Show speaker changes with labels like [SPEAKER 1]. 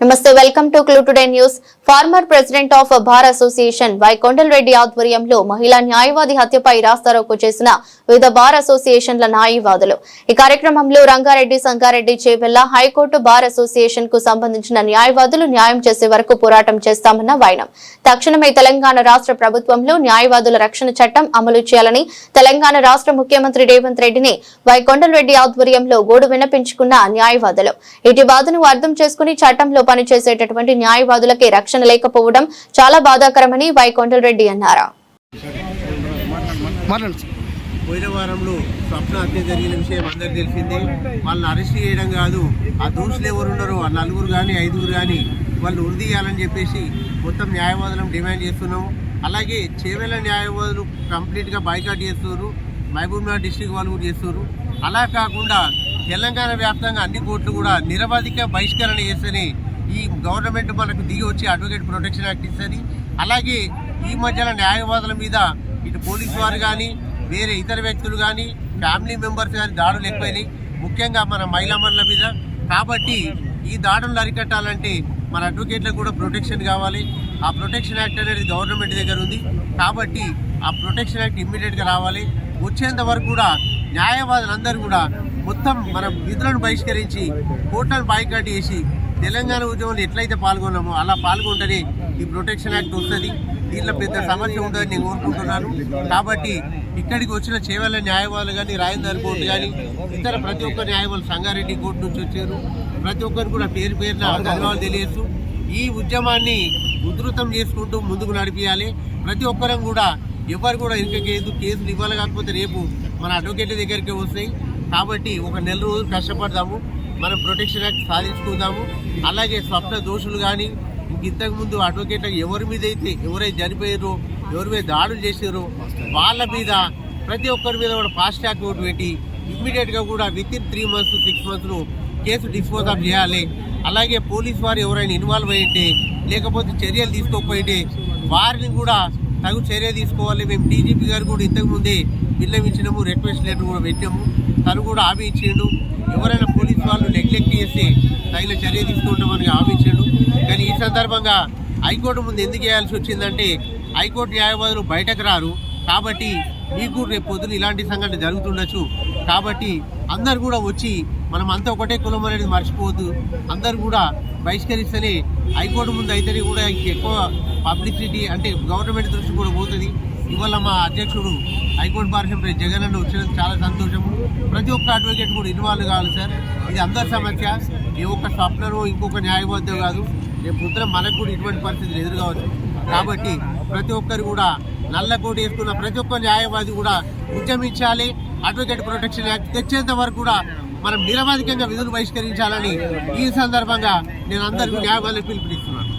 [SPEAKER 1] నమస్తే welcome to clue today news. Former president of bar association Y Kondalareddy ఆధ్వర్యంలో మహిళా న్యాయవాది హత్యపై రాస్తారోకు చేసిన వివిధ బార్ అసోసియేషన్ల న్యాయవాదులు. ఈ కార్యక్రమంలో Rangareddy Sangareddy Chevella high court bar అసోసియేషన్కు సంబంధించిన న్యాయవాదులు న్యాయం చేసే వరకు పోరాటం చేస్తామన్న వైనం. తక్షణమే తెలంగాణ రాష్ట్ర ప్రభుత్వంలో న్యాయవాదుల రక్షణ చట్టం అమలు చేయాలని తెలంగాణ రాష్ట్ర ముఖ్యమంత్రి రేవంత్ రెడ్డిని వై కొండలరెడ్డి ఆధ్వర్యంలో గోడు విన్నపించుకున్న న్యాయవాదులు. ఇటు బాధను అర్థం చేసుకుని చట్టంలో పనిచేసేటటువంటి న్యాయవాదులకి రక్షణ లేకపోవడం చాలా బాధాకరమని వై కొండలరెడ్డి అన్నారు.
[SPEAKER 2] పోయిన వారంలో స్వప్న హత్య జరిగిన విషయం అందరికి తెలిసిందే. వాళ్ళని అరెస్ట్ చేయడం కాదు ఆ దోషులు ఎవరు ఉన్నారో ఆ నలుగురు కానీ ఐదుగురు కానీ వాళ్ళు ఉరిదీయాలని చెప్పేసి మొత్తం న్యాయవాదులను డిమాండ్ చేస్తున్నాము అలాగే చేవెళ్ళ న్యాయవాదులు కంప్లీట్గా బాయ్కాట్ చేస్తున్నారు. మహబూబ్నగర్ డిస్టిక్ వాళ్ళు కూడా చేస్తున్నారు. అలా కాకుండా తెలంగాణ వ్యాప్తంగా అన్ని కోర్టులు కూడా నిరవధిక బహిష్కరణ చేస్తేనే ఈ గవర్నమెంట్ మనకు దిగి వచ్చి అడ్వకేట్ ప్రొటెక్షన్ యాక్ట్ ఇస్తుంది. అలాగే ఈ మధ్యన న్యాయవాదుల మీద ఇటు పోలీసు వారు కానీ వేరే ఇతర వ్యక్తులు కానీ ఫ్యామిలీ మెంబర్స్ కానీ దాడులు ఎక్కువైనాయి. ముఖ్యంగా మన మహిళామణుల మీద. కాబట్టి ఈ దాడులను అరికట్టాలంటే మన అడ్వకేట్లకు కూడా ప్రొటెక్షన్ కావాలి. ఆ ప్రొటెక్షన్ యాక్ట్ అనేది గవర్నమెంట్ దగ్గర ఉంది. కాబట్టి ఆ ప్రొటెక్షన్ యాక్ట్ ఇమ్మీడియట్గా రావాలి. వచ్చేంత వరకు కూడా న్యాయవాదులందరూ కూడా మొత్తం మన విధులను బహిష్కరించి కోర్టులను బాయ్కాట్ చేసి తెలంగాణ ఉద్యమంలో ఎట్లయితే పాల్గొన్నామో అలా పాల్గొంటేనే ఈ ప్రొటెక్షన్ యాక్ట్ వస్తుంది. దీంట్లో పెద్ద సమస్య ఉంటుందని నేను కోరుకుంటున్నాను. కాబట్టి ఇక్కడికి వచ్చిన చేవల న్యాయవాదులు కానీ రాయందర్ కోర్టు కానీ ఇతర ప్రతి ఒక్క న్యాయవాదులు సంగారెడ్డి కోర్టు నుంచి వచ్చారు. ప్రతి ఒక్కరు కూడా పేరు పేరున ధన్యవాదాలు తెలియజేస్తూ ఈ ఉద్యమాన్ని ఉధృతం చేసుకుంటూ ముందుకు నడిపించాలి ప్రతి ఒక్కరం కూడా ఎవరు కూడా ఇంకా కేసు కేసులు ఇవ్వాలి కాకపోతే రేపు మన అడ్వకేట్ దగ్గరికి వస్తాయి. కాబట్టి ఒక నెల రోజులు కష్టపడదాము. మనం ప్రొటెక్షన్ యాక్ట్ సాధించుకుందాము. అలాగే స్వప్న దోషులు కానీ ఇంక ఇంతకుముందు అడ్వకేట్లకు ఎవరి మీద అయితే ఎవరైతే చనిపోయారో ఎవరి మీద దాడులు చేసారో వాళ్ళ మీద ప్రతి ఒక్కరి మీద కూడా ఫాస్ట్ ట్రాక్ ఒకటి పెట్టి ఇమ్మీడియట్గా కూడా with in three months six మంత్స్లో కేసు డిస్పోజ్ ఆఫ్ చేయాలి. అలాగే పోలీస్ వారు ఎవరైనా ఇన్వాల్వ్ అయ్యింటే లేకపోతే చర్యలు తీసుకోకపోయింటే వారిని కూడా తగు చర్య తీసుకోవాలి. మేము డీజీపీ గారు కూడా ఇంతకుముందే విన్నవించినాము రిక్వెస్ట్ లెటర్ కూడా పెట్టాము తను కూడా హామీ ఇచ్చిండు. ఎవరైనా పోలీస్ వాళ్ళు నెగ్లెక్ట్ చేస్తే తగిన చర్య తీసుకుంటామని హామీ ఇచ్చిండు. కానీ ఈ సందర్భంగా హైకోర్టు ముందు ఎందుకు చేయాల్సి వచ్చిందంటే హైకోర్టు న్యాయవాదులు బయటకు రారు. కాబట్టి మీకు రేపు పొద్దున ఇలాంటి సంఘటన జరుగుతుండొచ్చు. కాబట్టి అందరు కూడా వచ్చి మనం అంతా ఒకటే కులం అనేది మర్చిపోవద్దు. అందరు కూడా బహిష్కరిస్తేనే హైకోర్టు ముందు అయితేనే కూడా ఎక్కువ పబ్లిసిటీ అంటే గవర్నమెంట్ దృష్టి కూడా పోతుంది. ఇవాళ మా అధ్యక్షుడు హైకోర్టు భారతం జగన్ అన్న వచ్చినందుకు చాలా సంతోషము. ప్రతి ఒక్క అడ్వకేట్ కూడా ఇన్వాల్వ్ కావాలి సార్. ఇది అందరి సమస్య. ఏ ఒక్క స్వప్నరు ఇంకొక న్యాయవాద్యం కాదు. రేపు ముద్ర మనకు కూడా ఇటువంటి పరిస్థితులు ఎదురుకావచ్చు కాబట్టి ప్రతి ఒక్కరు కూడా నల్ల కోటి వేసుకున్న ప్రతి ఒక్క న్యాయవాది కూడా ఉద్యమించాలి. అడ్వకేట్ ప్రొటెక్షన్ యాక్ట్ తెచ్చేంత వరకు కూడా మనం నిరవధికంగా విధులు బహిష్కరించాలని ఈ సందర్భంగా నేను అందరికీ న్యాయవాదులకు పిలుపునిస్తున్నాను.